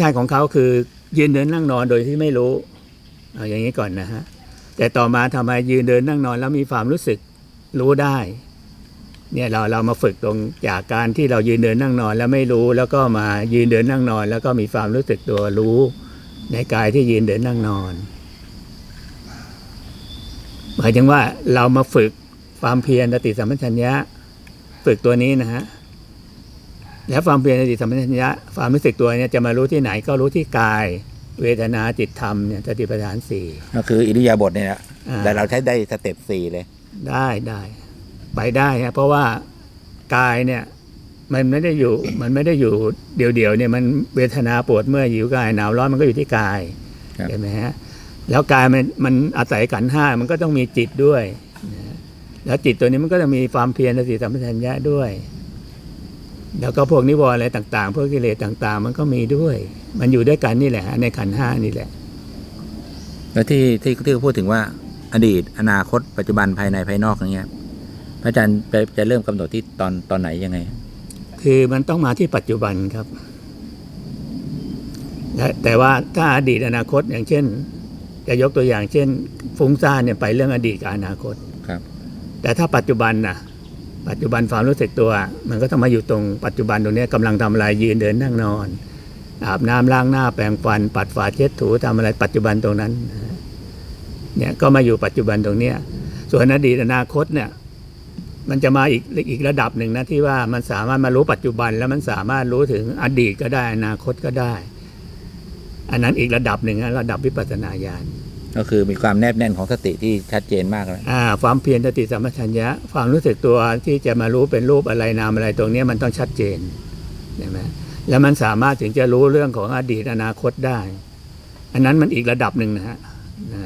ชาติของเขาคือยืนเดินนั่งนอนโดยที่ไม่รู้เอาอย่างนี้ก่อนนะฮะแต่ต่อมาทำไมยืนเดินนั่งนอนแล้วมีความรู้สึกรู้ได้เนี่ยเราเรามาฝึกตรงจากการที่เรายืนเดินนั่งนอนแล้วไม่รู้ แล้วก็มายืนเดินนั่งนอน แล้วก็มีความรู้สึกตัวรู้ในกายที่ยืนเดินนั่งนอนหมายถึงว่าเรามาฝึกความเพียรสติสัมปชัญญะฝึกตัวนี้นะฮะ แล้วความเพียรสติสัมปชัญญะความรู้สึกตัวเนี่ยจะมารู้ที่ไหนก็รู้ที่กาย เวทนาจิตธรรมเนี่ยสติปัฏฐานสี่ก็คืออิริยาบถเนี่ยนะอ่าแต่เราใช้ได้สเต็ปสี่เลย ได้ได้ไปได้ฮะเพราะว่ากายเนี่ยมันไม่ได้อยู่มันไม่ได้อยู่เดี่ยวๆเนี่ยมันเวทนาปวดเมื่อยหิวกายหนาวร้อนมันก็อยู่ที่กายครับเห็นไหมฮะแล้วกายมันมันอาศัยขันธ์ห้ามันก็ต้องมีจิตด้วยนะแล้วจิตตัวนี้มันก็จะมีความเพียรสติสัมปชัญญะด้วย แล้วก็พวกนิวรณ์อะไรต่าง ๆ พวกกิเลสต่าง ๆ มันก็มีด้วย มันอยู่ด้วยกันนี่แหละฮะในขันธ์ห้านี่แหละ แล้วที่ที่ที่พูดถึงว่าอดีต อนาคต ปัจจุบันภายในภายนอกอย่างเงี้ยพระอาจารย์จะจะเริ่มกำหนดที่ตอนตอนไหนยังไง คือมันต้องมาที่ปัจจุบันครับและแต่ว่าถ้าอดีตอนาคตอย่างเช่น จะยกตัวอย่างเช่น ฟุ้งซ่านเนี่ยไปเรื่องอดีตกับอนาคตครับ แต่ถ้าปัจจุบันนะ ปัจจุบันความรู้สึกตัว มันก็ต้องมาอยู่ตรงปัจจุบันตรงนี้ยกำลังทำอะไรยืนเดินนั่งนอน อาบน้ำล้างหน้าแปรงฟัน ปัดฝาเช็ดถูทำอะไรปัจจุบันตรงนั้นเนี่ยก็มาอยู่ปัจจุบันตรงเนี้ยส่วนอดีตอนาคตเนี่ยมันจะมาอีกอีกระดับหนึ่งนะที่ว่ามันสามารถมารู้ปัจจุบันแล้วมันสามารถรู้ถึงอดีตก็ได้อนาคตก็ได้ อันนั้นอีกระดับหนึ่งนะระดับวิปัสสนาญาณ ก็คือมีความแนบแน่นของสติที่ชัดเจนมากเลยอ่าความเพียรสติสัมปชัญญะ ความรู้สึกตัวที่จะมารู้เป็นรูปอะไรนามอะไรตรงนี้มันต้องชัดเจนใช่ไหมแล้วมันสามารถถึงจะรู้เรื่องของอดีตอนาคตได้ อันนั้นมันอีกระดับหนึ่งนะฮะนะ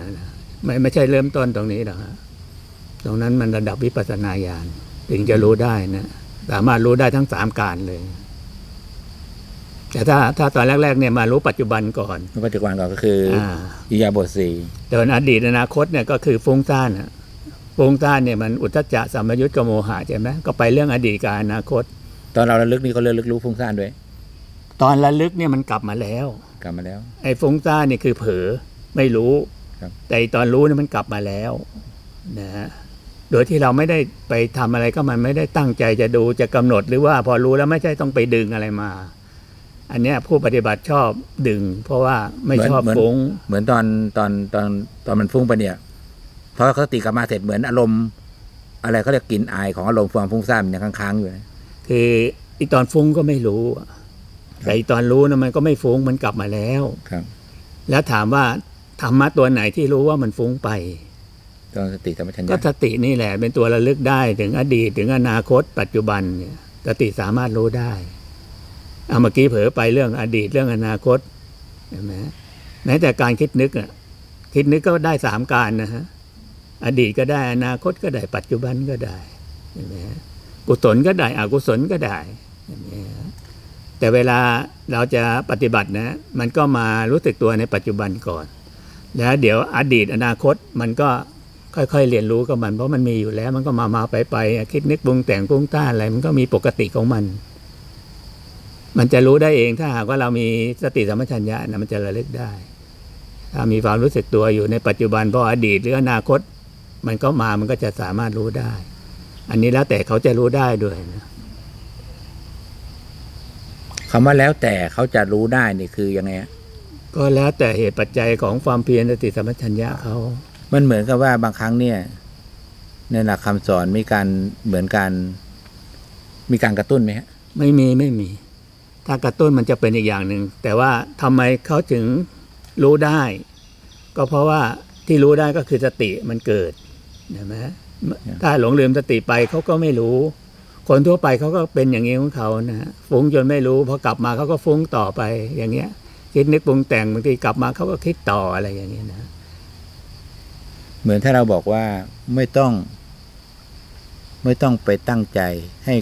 ไม่ไม่ใช่เริ่มต้นตรงนี้หรอกฮะตรงนั้นมันระดับวิปัสสนาญาณถึงจะรู้ได้นะสามารถรู้ได้ทั้งสามการเลย แต่ถ้าถ้าตอนแรกๆเนี่ยมารู้ปัจจุบันก่อน ปัจจุบันก่อนก็คือออ่าอิริยาบถสี่แต่วันอดีตอนาคตเนี่ยก็คือฟุ้งซ่านอะฟุ้งซ่านเนี่ยมันอุทธัจจะสัมมยุตกับโมหะใช่ไหมก็ไปเรื่องอดีตกับอนาคต ตอนเราระลึกนี่ก็เระลึกรู้ฟุ้งซ่านด้วย ตอนระลึกเนี่ยมันกลับมาแล้ว กลับมาแล้ว ไอ้ฟุ้งซ่านนี่คือเผลอไม่รู้ครับแต่ไอ้ตอนรู้เนี่ยมันกลับมาแล้วนะฮะโดยที่เราไม่ได้ไปทำอะไรก็มันไม่ได้ตั้งใจจะดูจะกำหนดหรือว่าพอรู้แล้วไม่ใช่ต้องไปดึงอะไรมา อันเนี้ยผู้ปฏิบัติชอบดึง เพราะว่าไม่ชอบเหมือนฟุ้ง เหมือนตอนตอนตอนตอนมันฟุ้งไปเนี่ยพอสติกลับมาเสร็จเหมือนอารมณ์ อะไรเขาเรียกกลิ่นอายของอารมณ์ความฟุ้งซ่านมันยังค้างๆอยู่นะคืออีตอนฟุ้งก็ไม่รู้อะแต่อีตอนรู้นะมันก็ไม่ฟุ้งมันกลับมาแล้วครับ แล้วถามว่าธรรมะตัวไหนที่รู้ว่ามันฟุ้งไปตอนสติสัมปชัญก็ญะสตินี่แหละ เป็นตัวระลึกได้ถึงอดีตถึงอนาคต ปัจจุบันเนี่ยสติสามารถรู้ได้ เอาเมื่อกี้เผลอไปเรื่องอดีตเรื่องอนาคตเห็นไหมแม้แต่การคิดนึกอะคิดนึกก็ได้สามการนะฮะอดีตก็ได้อนาคตก็ได้ปัจจุบันก็ได้เห็นไหมกุศลก็ได้อกุศลก็ได้เห็นไหมแต่เวลาเราจะปฏิบัตินะ มันก็มารู้สึกตัวในปัจจุบันก่อน แล้วเดี๋ยวอดีตอนาคตมันก็ค่อยๆเรียนรู้กับมัน เพราะมันมีอยู่แล้ว มันก็มามาไปไปคิดนึกปรุงแต่งปรุงต้านอะไรมันก็มีปกติของมัน มันจะรู้ได้เองถ้าหากว่าเรามีสติสัมปชัญญะนะมันจะระลึกได้ ถ้ามีความรู้สึกตัวอยู่ในปัจจุบันเพราะอดีตหรืออนาคต มันก็มามันก็จะสามารถรู้ได้ อันนี้แล้วแต่เขาจะรู้ได้ด้วยนะคำว่าแล้วแต่เขาจะรู้ได้นี่คือยังไงฮะก็แล้วแต่เหตุปัจจัยของความเพียรสติสัมปชัญญะเขา มันเหมือนกับว่าบางครั้งเนี่ย ในหลักคำสอนมีการเหมือนการมีการกระตุ้นไหมฮะไม่มีไม่มี ถ้ากระตุ้นมันจะเป็นอีกอย่างหนึ่ง แต่ว่าทำไมเขาถึงรู้ได้ ก็เพราะว่าที่รู้ได้ก็คือสติมันเกิดเห็นไหมถ้าหลงลืมสติไปเขาก็ไม่รู้ คนทั่วไปเขาก็เป็นอย่างนี้ของเขานะฮะฟุ้งจนไม่รู้พอกลับมาเขาก็ฟุ้งต่อไปอย่างเงี้ยคิดนึกปรุงแต่งบางทีกลับมาเขาก็คิดต่ออะไรอย่างเงี้ยนะเหมือนถ้าเราบอกว่าไม่ต้อง ไม่ต้องไปตั้งใจให้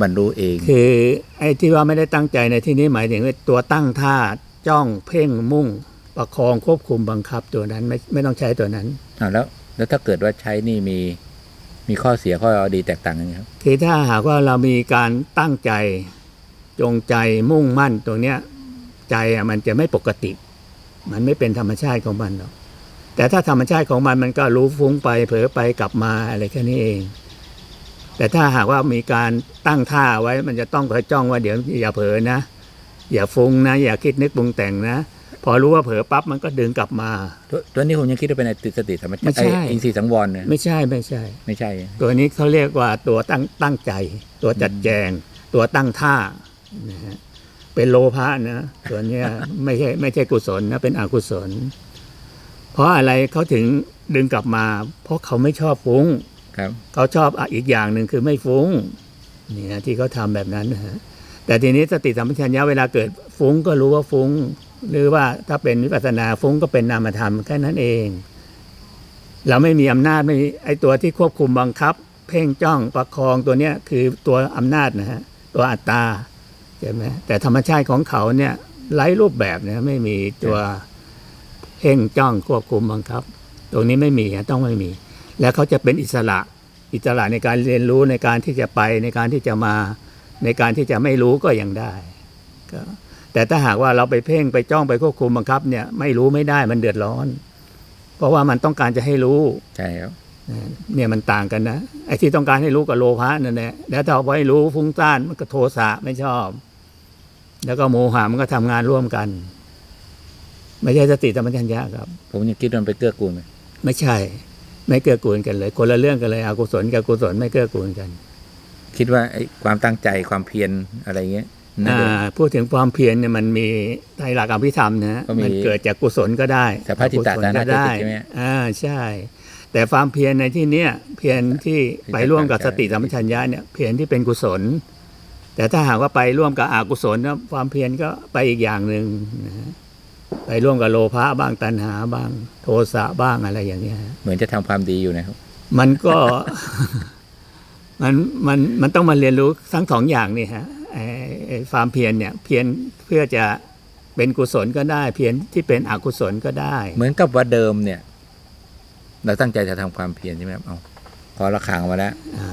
บรรลุเอง คือไอ้ที่ว่าไม่ได้ตั้งใจในที่นี้หมายถึงว่าตัวตั้งท่าจ้องเพ่งมุ่ง ประคองควบคุมบังคับตัวนั้นไม่ไม่ต้องใช้ตัวนั้นอ่าแล้ว แล้วถ้าเกิดว่าใช้นี่มีมีข้อเสียข้อดีแตกต่างกันไหมครับคือถ้าหากว่าเรามีการตั้งใจจงใจมุ่งมั่นตรงเนี้ยใจอะมันจะไม่ปกติ มันไม่เป็นธรรมชาติของมันหรอกแต่ถ้าธรรมชาติของมันมันก็รู้ฟุ้งไปเผลอไปกลับมาอะไรแค่นี้เอง แต่ถ้าหากว่ามีการตั้งท่าไว้มันจะต้องคอยจ้องว่าเดี๋ยวอย่าเผลอนะ อย่าฟุ้งนะ อย่าคิดนึกปรุงแต่งนะ พอรู้ว่าเผลอปั๊บมันก็ดึงกลับมา ตัวตัวนี้ผมยังคิดว่าเป็นสติธรรมชาไม่ติใช่ไอ้อินทรีย์สังวรเนี่ยไม่ใช่ไม่ใช่ ไม่ใช่ ตัวนี้เขาเรียกว่าตัวตั้งตั้งใจ ตัวจัดแจง ตัวตั้งท่านะฮะเป็นโลภะนะตัวเนี้ย ไม่ใช่ไม่ใช่กุศลนะเป็นอกุศล เพราะอะไรเขาถึงดึงกลับมา เพราะเขาไม่ชอบฟุ้ง ครับเขาชอบอะอีกอย่างหนึ่งคือไม่ฟุ้งนี่ยที่เขาทำแบบนั้นนะฮะแต่ทีนี้สติสัมปชัญญะเวลาเกิดฟุ้งก็รู้ว่าฟุ้ง หรือว่าถ้าเป็นวิปัสสนาฟุ้งก็เป็นนามธรรมแค่นั้นเอง เราไม่มีอำนาจไม่มีไอตัวที่ควบคุมบังคับ เพ่งจ้องประคองตัวเนี้ยคือตัวอำนาจนะฮะตัวอัตตาใช่ไหมแต่ธรรมชาติของเขาเนี่ยไร้รูปแบบนะไม่มีตัวเพ่งจ้องควบคุมบังคับ ตรงนี้ไม่มีต้องไม่มี แล้วเขาจะเป็นอิสระอิสระในการเรียนรู้ในการที่จะไปในการที่จะมาในการที่จะไม่รู้ก็ยังได้ก็แต่ถ้าหากว่าเราไปเพ่งไปจ้องไปควบคุมบังคับเนี่ยไม่รู้ไม่ได้มันเดือดร้อน เพราะว่ามันต้องการจะให้รู้ใช่ครับเนี่ยมันต่างกันนะไอ้ที่ต้องการให้รู้กับโลภะนั่นแหละแล้วถ้าเอาไว้รู้ฟุ้งซ่านมันก็โทสะไม่ชอบ แล้วก็โมหะมันก็ทำงานร่วมกัน ไม่ใช่สติธรรมชัญญะครับ ผมยังคิดว่ามันไปเกื้อกูลไหมไม่ใช่ ไม่เกื้อกูลกันเลย คนละเรื่องกันเลยอกุศลกับกุศลไม่เกื้อกูลกัน คิดว่าไอ้ความตั้งใจความเพียรอะไรเงี้ยน่าอ่าจะพูดถึงความเพียรเนี่ยมันมีในหลักอภิธรรมนะฮะก็มีมันเกิดจากกุศลก็ได้แต่พระจิตตอกุศลสาก็นาได้จิตใช่ไหมอ่าใช่ แต่ความเพียรในที่เนี้ยเพียรที่ไปร่วมกับสติสัมปชัญญะเนี่ยเพียรที่เป็นกุศล แต่ถ้าหากว่าไปร่วมกับอกุศลนะความเพียรก็ไปอีกอย่างหนึ่งนะฮะ ไปร่วมกับโลภะบ้างตัณหาบ้าง โทสะบ้างอะไรอย่างเงี้ยฮะเหมือนจะทำความดีอยู่นะครับ มันก็ มันมันมันต้องมาเรียนรู้ทั้งสองอย่างนี่ฮะไอ้ไอ้ความเพียรเนี่ย เพียรเพื่อจะเป็นกุศลก็ได้ เพียรที่เป็นอกุศลก็ได้ เหมือนกับว่าเดิมเนี่ย เราตั้งใจจะทำความเพียรใช่ไหมครับเอาข้อละครังมาแล้วอ่า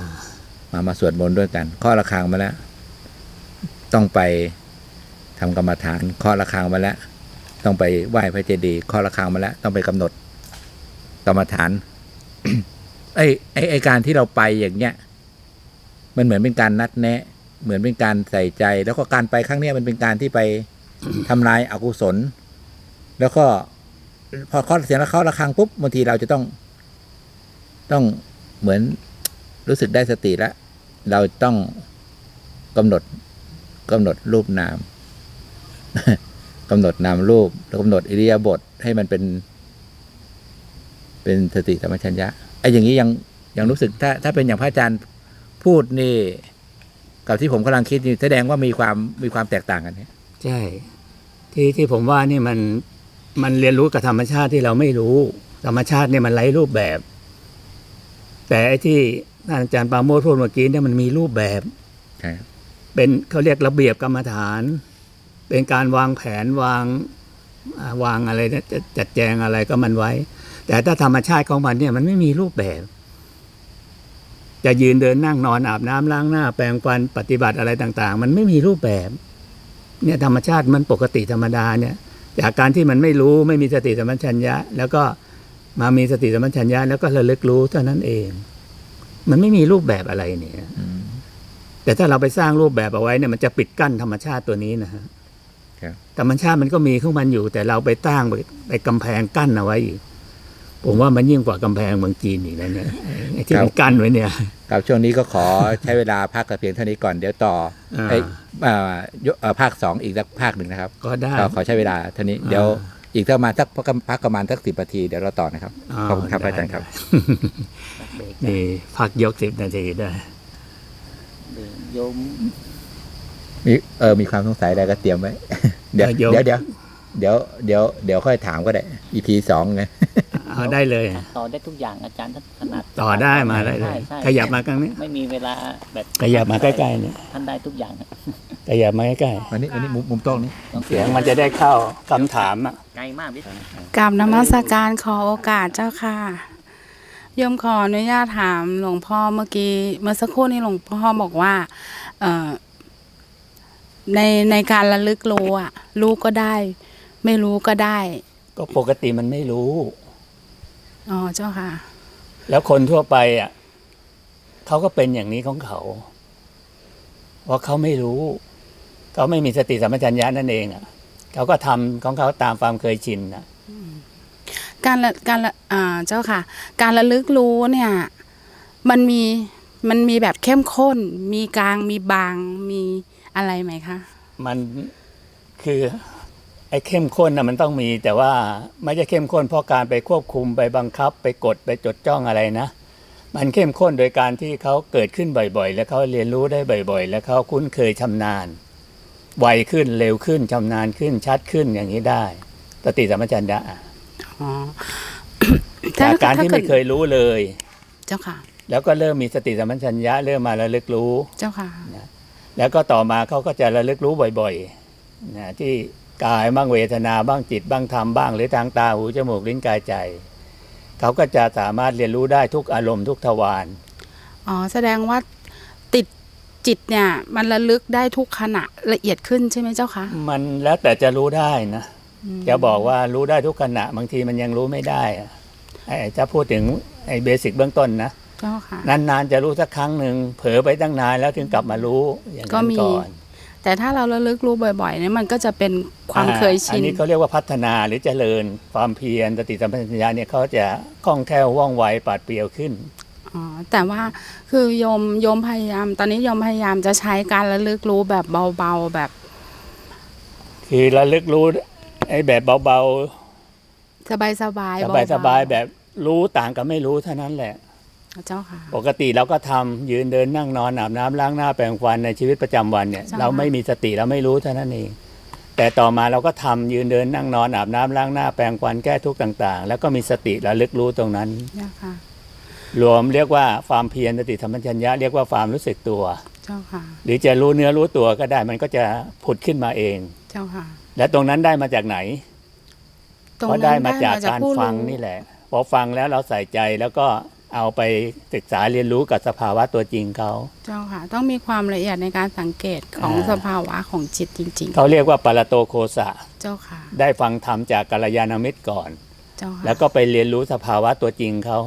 มามาสวดมนต์ด้วยกัน ข้อละครังมาแล้ว ต้องไปทำกรรมฐาน ข้อละครังมาแล้ว ต้องไปไหว้พระเจดีย์ข้อละครังมาแล้ว ต้องไปกำหนดกรรมฐานไอ้ไอ้ไอ้การที่เราไปอย่างเงี้ย มันเหมือนเป็นการนัดแนะ เหมือนเป็นการใส่ใจ แล้วก็การไปครั้งเนี้ยมันเป็นการที่ไปทำลายอากุศล แล้วก็ พอข้อเสียงแล้วเข้าระฆังปุ๊บบางทีเราจะต้อง ต้องเหมือนรู้สึกได้สติแล้วเราต้องกำหนดกำหนดรูปนาม กำหนดนามรูปแล้วกำหนดอิริยาบถให้มันเป็น เป็นสติธรรมชัญญะไอ้อย่างนี้ยังยังรู้สึกถ้าถ้าเป็นอย่างพระอาจารย์พูดนี่ กับที่ผมกำลังคิดนี่แสดงว่ามีความมีความแตกต่างกันเนี่ยใช่ ที่ที่ผมว่านี่มันมันเรียนรู้กับธรรมชาติที่เราไม่รู้ ธรรมชาติเนี่ยมันไร้รูปแบบ แต่ไอ้ที่ท่านอาจารย์ปราโมทพูดเมื่อกี้เนี่ยมันมีรูปแบบใช่ครับเป็นเขาเรียกระเบียบกรรมฐาน เป็นการวางแผนวางอ่าวางอะไรนะจะจัดแจงอะไรก็มันไว้ แต่ถ้าธรรมชาติของมันเนี่ยมันไม่มีรูปแบบ จะยืนเดินนั่งนอนอาบน้ำล้างหน้า แปรงฟันปฏิบัติอะไรต่าง ๆ มันไม่มีรูปแบบ เนี่ยธรรมชาติมันปกติธรรมดาเนี่ย จากการที่มันไม่รู้ไม่มีสติสัมปชัญญะ แล้วก็มามีสติสัมปชัญญะแล้วก็ระลึกรู้เท่านั้นเอง มันไม่มีรูปแบบอะไรเนี่ยอืมแต่ถ้าเราไปสร้างรูปแบบเอาไว้เนี่ยมันจะปิดกั้นธรรมชาติตัวนี้นะฮะครับ ธรรมชาติมันก็มีของมันอยู่ แต่เราไปตั้งไปไปกำแพงกั้นเอาไว้อีกผมว่ามันยิ่งกว่ากำแพงเมืองจีนอีกนะเนี่ยไอ้ที่มันกั้นไว้เนี่ยกับช่วงนี้ก็ขอใช้เวลาพักกับเพียงเท่านี้ก่อนเดี๋ยวต่ออ่าไอ้อ่ายกเอ่อภาคสองอีกสักภาคหนึ่งนะครับ ก็ได้ก็ขอใช้เวลาเท่านี้เดี๋ยวอีกประมาณสักพักประมาณสักสิบนาทีเดี๋ยวเราต่อนะครับขอบคุณครับได้อาจารย์ครับได้นี่พักยกสิบนาทีได้โยม มีเออมีความสงสัยอะไรก็เตรียมไว้เดี๋ยวเออโยมเดี๋ยวเดี๋ยวเดี๋ยวเดี๋ยวเดี๋ยวค่อยถามก็ได้ EP สองไงเอาได้เลยต่อได้ทุกอย่างอาจารย์ท่านถนัดต่อได้มาได้เลยใช่ใช่ขยับมาข้างนี้ ไม่มีเวลาแบบขยับมาใกล้ๆเนี่ยท่านได้ทุกอย่างขยับมาใกล้วันนี้วันนี้มุมมุมโต๊ะนี้ๆเสียงมันจะได้เข้าคำถามอะไกลมากพี่กราบนมัสการขอโอกาสเจ้าค่ะโยมขออนุญาตถามหลวงพ่อเมื่อกี้ เมื่อสักครู่นี้หลวงพ่อบอกว่า เอ่อ ในในการระลึกรู้อะรู้ก็ได้ ไม่รู้ก็ได้ ก็ปกติมันไม่รู้อ๋อเจ้าค่ะ แล้วคนทั่วไปอะเขาก็เป็นอย่างนี้ของเขาเพราะเขาไม่รู้เขาไม่มีสติสัมปชัญญะนั่นเองอะเขาก็ทำของเขาตามความเคยชินนะการละการละอ่าเจ้าค่ะ การระลึกรู้เนี่ย มันมีมันมีแบบเข้มข้น มีกลางมีบางมี อะไรไหมคะ มันคือไอ้เข้มข้นนะมันต้องมี แต่ว่าไม่ใช่เข้มข้นเพราะการไปควบคุมไปบังคับ ไปกดไปจดจ้องอะไรนะ มันเข้มข้นโดยการที่เขาเกิดขึ้นบ่อยๆ แล้วเขาเรียนรู้ได้บ่อย ๆ แล้วเขาคุ้นเคยชำนาญไวขึ้นเร็วขึ้นชำนาญขึ้นชัดขึ้นอย่างนี้ได้สติสัมปชัญญะอ๋อจากการที่ถ้ไม่ดเคยรู้เลย เจ้าค่ะ แล้วก็เริ่มมีสติสัมปชัญญะเริ่มมาระลึกรู้ เจ้าค่ะ แล้วก็ต่อมาเขาก็จะระลึกรู้บ่อยๆนะที่กายบ้างเวทนาบ้างจิตบ้างธรรมบ้าง หรือทางตาหูจมูกลิ้นกายใจ เขาก็จะสามารถเรียนรู้ได้ทุกอารมณ์ทุกทวารอ๋อแสดงว่าติดจิตเนี่ย มันระลึกได้ทุกขณะละเอียดขึ้นใช่ไหมเจ้าคะมันแล้วแต่จะรู้ได้นะจะบอกว่ารู้ได้ทุกขณะบางทีมันยังรู้ไม่ได้อะไอ้จะพูดถึงไอ้เบสิกเบื้องต้นนะเจ้าค่ะ นานๆจะรู้สักครั้งหนึ่งเผลอไปตั้งนานแล้วถึงกลับมารู้อย่างก็นั้นมี ก่อนแต่ถ้าเราระลึกรู้บ่อยๆเนี่ยมันก็จะเป็นความเคยชิอันนนี้เขาเรียกว่าพัฒนาหรือเจริญความเพียรสติสัมปชัญญะเนี่ยเขาจะคล่องแคล่วว่องไวปราดเปรียวขึ้น อ๋อแต่ว่าคือโยมโยมพยายาม ตอนนี้โยมพยายามจะใช้การระลึกรู้แบบเบาๆแบบคือระลึกรู้ไอ้แบบเบาสบายๆๆเบาๆสบายๆแบบรู้ต่างกับไม่รู้เท่านั้นแหละ เจ้าค่ะ ปกติเราก็ทำยืนเดินนั่งนอนอาบน้ำล้างหน้าแปรงฟันในชีวิตประจำวันเนี่ยใช่เราไม่มีสติเราไม่รู้เท่านั้นเอง แต่ต่อมาเราก็ทำยืนเดินนั่งนอนอาบน้ำล้างหน้าแปรงฟันแก้ทุกข์ต่าง ๆ แล้วก็มีสติระลึกรู้ตรงนั้นเจ้าค่ะรวมเรียกว่าความเพียรสติสัมปชัญญะเรียกว่าความรู้สึกตัว เจ้าค่ะ หรือจะรู้เนื้อรู้ตัวก็ได้มันก็จะผุดขึ้นมาเอง เจ้าค่ะ และตรงนั้นได้มาจากไหนตรงก็นั้นได้มาจากได้การผู้ฟังรู้นี่แหละ พอฟังแล้วเราใส่ใจแล้วก็ เอาไปศึกษาเรียนรู้กับสภาวะตัวจริงเขาเจ้าค่ะ ต้องมีความละเอียดในการสังเกตของอ่าสภาวะของจิตจริงเขาเรียกว่าปรโตโคสะๆเจ้าค่ะ ได้ฟังธรรมจากกัลยาณมิตรก่อน เจ้าค่ะ แล้วก็ไปเรียนรู้สภาวะตัวจริงเขา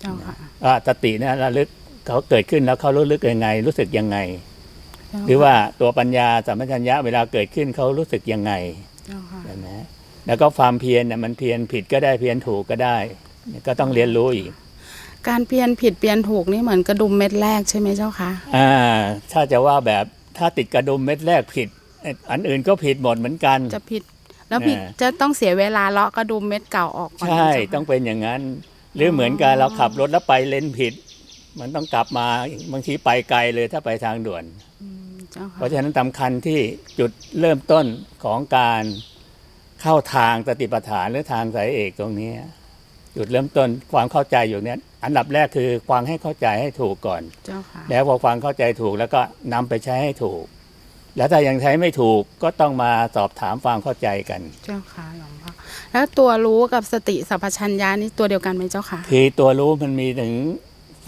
เจ้าค่ะว่าสติเนี่ยระลึกเขาเกิดขึ้นแล้วเขารู้ลึกยังไง รู้สึกยังไงเจ้ค่ะหรือว่าตัวปัญญาสัมปชัญญะเวลาเกิดขึ้นเขารู้สึกยังไงเจ้าค่ะใช่ไหมแล้วก็ความเพียรเนี่ยมันเพียรผิดก็ได้เพียรถูกก็ได้ ก็ต้องเรียนรู้อีก การเปลี่ยนผิดเปลี่ยนถูกนี่เหมือนกระดุมเม็ดแรกใช่ไหมเจ้าคะอ่าถ้าจะว่าแบบถ้าติดกระดุมเม็ดแรกผิด อันอื่นก็ผิดหมดเหมือนกันจะผิด แล้วผิดอ่าจะต้องเสียเวลาเลาะกระดุมเม็ดเก่าออกก่อนใช่เจ้าค่ะต้องเป็นอย่างนั้น หรือเหมือนกันเราขับรถแล้วไปเลนผิด มันต้องกลับมาบางทีไปไกลเลยถ้าไปทางด่วนอืมเจ้าเพค่ะราะฉะนั้นสำคัญที่จุดเริ่มต้นของการเข้าทางสติปัฏฐานหรือทางสายเอกตรงนี้ จุดเริ่มต้นความเข้าใจอยู่เนี้ยอันดับแรกคือฟังให้เข้าใจให้ถูกก่อน เจ้าค่ะ แล้วพอฟังเข้าใจถูกแล้วก็นำไปใช้ให้ถูก แล้วถ้ายังใช้ไม่ถูกก็ต้องมาสอบถามความเข้าใจกัน เจ้าค่ะหลวงพ่อแล้วตัวรู้กับสติสัพพัญญานี่ตัวเดียวกันไหมเจ้าค่ะ คือตัวรู้มันมีถึง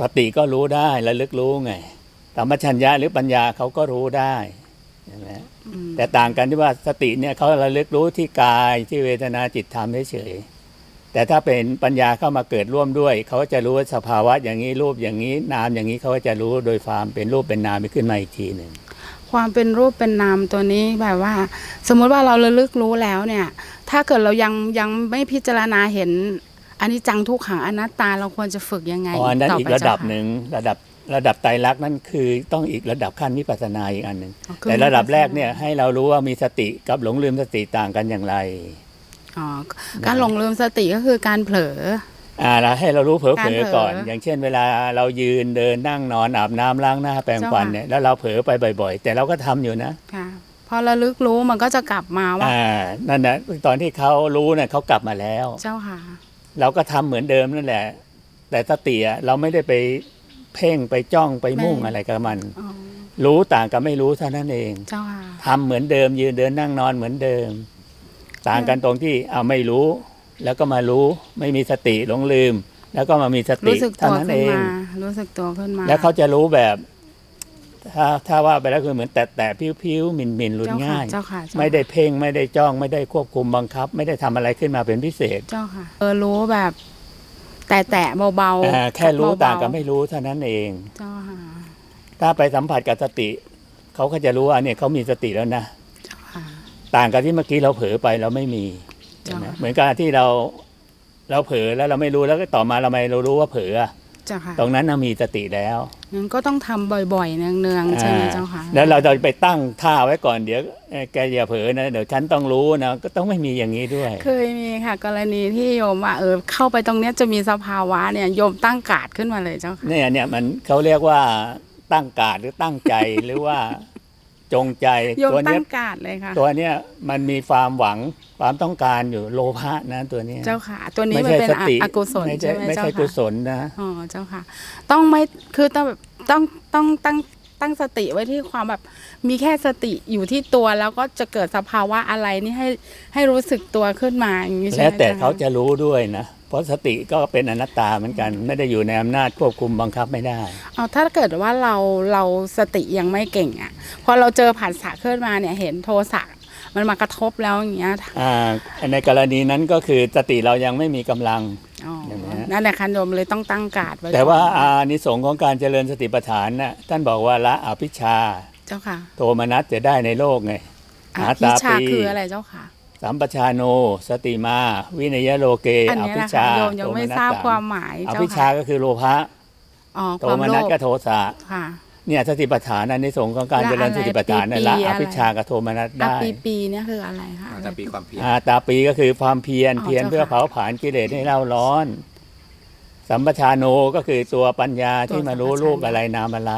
สติก็รู้ได้ระลึกรู้ไงธรรมชัญญะหรือปัญญาเขาก็รู้ได้ใช่ไหมอืมแต่ต่างกันที่ว่าสติเนี่ยเขาระลึกรู้ที่กายที่เวทนาจิตธรรมเฉยๆ แต่ถ้าเป็นปัญญาเข้ามาเกิดร่วมด้วย เขาก็จะรู้ว่าสภาวะอย่างนี้รูปอย่างนี้นามอย่างนี้เขาก็จะรู้โดยความเป็นรูปเป็นนามไปขึ้นมาอีกทีหนึ่งความเป็นรูปเป็นนามตัวนี้แบบว่า สมมุติว่าเราระลึกรู้แล้วเนี่ย ถ้าเกิดเรายังยังไม่พิจารณาเห็นอันนี้จังทุกขังอนัตตาเราควรจะฝึกยังไงอ๋ออันนั้นต่อีกไประดับเจ้าค่หนึ่งระดับระดับไตรลักษณ์นั่นคือต้องอีกระดับขั้นวิปัสสนาอีกอันหนึ่งอ๋อคือแต่ระดับแรกเนี่ยให้เรารู้ว่ามีสติกับหลงลืมสติต่างกันอย่างไร อ๋อการหลงลืมสติก็คือการเผลออ่าแล้วให้เรารู้เผลการอเผลอๆก่อน อย่างเช่น เวลาเรายืนเดินนั่งนอนอาบน้ำล้างหน้าแปรงฟันเจ้าค่ะเนี่ยแล้วเราเผลอไปบ่อย ๆ แต่เราก็ทำอยู่นะค่ะพอระลึกรู้มันก็จะกลับมาว่าอ่านั่นนะตอนที่เขารู้เนี่ยเขากลับมาแล้ว เจ้าค่ะเราก็ทำเหมือนเดิมนั่นแหละ แต่สติอะเราไม่ได้ไปเพ่งไปจ้องไปมุ่งไม่อะไรกับมันอ๋อรู้ต่างกับไม่รู้เท่านั้นเองเจ้าค่ะทำเหมือนเดิมยืนเดินนั่งนอนเหมือนเดิม ต่างกันตรงที่เอาไม่รู้ แล้วก็มารู้ไม่มีสติหลงลืม แล้วก็มามีสติรู้สึกเท่าตัวนั้นขึ้เอนง มา รู้สึกตัวขึ้นมาแล้วเขาจะรู้แบบ ถ้าถ้าว่าไปแล้วคือเหมือนแตะแตะพิ้วพิ้วมินมินรุนเจ้าค่ะง่าย เจ้าค่ะเจ้าค่ะ ไม่ได้เพ่งไม่ได้จ้องไม่ได้ควบคุมบังคับ ไม่ได้ทำอะไรขึ้นมาเป็นพิเศษเจ้าค่ะ เออรู้แบบ แต่แต่เบาอ่าๆแค่รู้เบๆต่างกับไม่รู้เท่านั้นเอง เจ้าค่ะ ถ้าไปสัมผัสกับสติ เขาก็จะรู้ว่าเนี่ยเขามีสติแล้วนะเจ้าค่ะ ต่างกับที่เมื่อกี้เราเผลอไปเราไม่มีใช่ไหมจ้ะเหมือนกับที่เราเราเผลอแล้วเราไม่รู้แล้วก็ต่อมาเราไม่เรารู้ว่าเผลออะเจ้าค่ะตรงนั้นน่ะมีสติแล้วงั้นก็ต้องทำบ่อยๆ เนืองๆใช่ไหมอ่าเจ้าค่ะแล้วเราจะไปตั้งท่าไว้ก่อนเดี๋ยวเอ่อแกอย่าเผลอนะเดี๋ยวฉันต้องรู้นะก็ต้องไม่มีอย่างนี้ด้วย เคยมีค่ะ กรณีที่โยมว่าเออเข้าไปตรงเนี้ยจะมีสภาวะเนี่ยโยมตั้งการ์ดขึ้นมาเลยเจ้าค่ะเนี่ยเนี่ยมันเขาเรียกว่าตั้งการดหรือตั้งใจหรือว่า จงใจโยมตัวตั้เนี้ยงการ์ดเลยค่ะ ตัวเนี้ยมันมีความหวังความต้องการอยู่โลภะนะตัวเนี้ย เจ้าค่ะ ตัวนี้ไม่มันใช่เป็นสอติอกุศลไม่ใช่ใช่ไหมไม่เจ้าใช่กุค่ะศลนะ อ๋อเจ้าค่ะ ต้องไม่คือต้องแบบต้องต้องตั้งตั้งสติไว้ที่ความแบบมีแค่สติอยู่ที่ตัวแล้วก็จะเกิดสภาวะอะไรนี่ให้ให้รู้สึกตัวขึ้นมาอย่างนี้ใช่ไหมแล้วแต่จ้เขาจะรู้ด้วยนะ เพราะสติก็เป็นอนัตตาเหมือนกัน ไม่ได้อยู่ในอำนาจควบคุมบังคับไม่ได้เอาถ้าเกิดว่าเราเราสติยังไม่เก่งอะพอเราเจอผัสสะขึ้นมาเนี่ยเห็นโทสะมันมากระทบแล้วอย่างเงี้ยอ่าในกรณีนั้นก็คือสติเรายังไม่มีกำลังอ๋ออย่างนี้ฮะนั่นแหละคันโยมเลยต้องตั้งการ์ดไว้แต่ว่าก่อนอานิสงส์ของการเจริญสติปัฏฐานน่ะท่านบอกว่าละอภิชฌาเจ้าค่ะ โทมนัสจะได้ในโลกไงอหาภิตาชาปีคืออะไรเจ้าค่ะ สัมปชานโน สติมา วินยโลเกอันอเนี้ยภินะชาคะโยมยังไม่ทราบความหมายอเจ้าภิชาค่ะก็คือโลภะอ๋อโทความมโลนัสภก็โทสะค่ะ เนี่ยสติปัฏฐานอันนิสงส์ของการละเจริญสติปัฏฐานอะไรเนี่ยละปีๆออะไรภิชากับโทมนัสอได้ ปีปีเนี่ยคืออะไรคะแต่ปีความเพียร อาตาปีก็คือความเพียรอ๋อเพียรเจ้าเพื่อค่ะเผาผลาญกิเลสให้เราร้อน สัมปชานโนก็คือตัวปัญญาที่มารู้รูปอะไรนามอะไร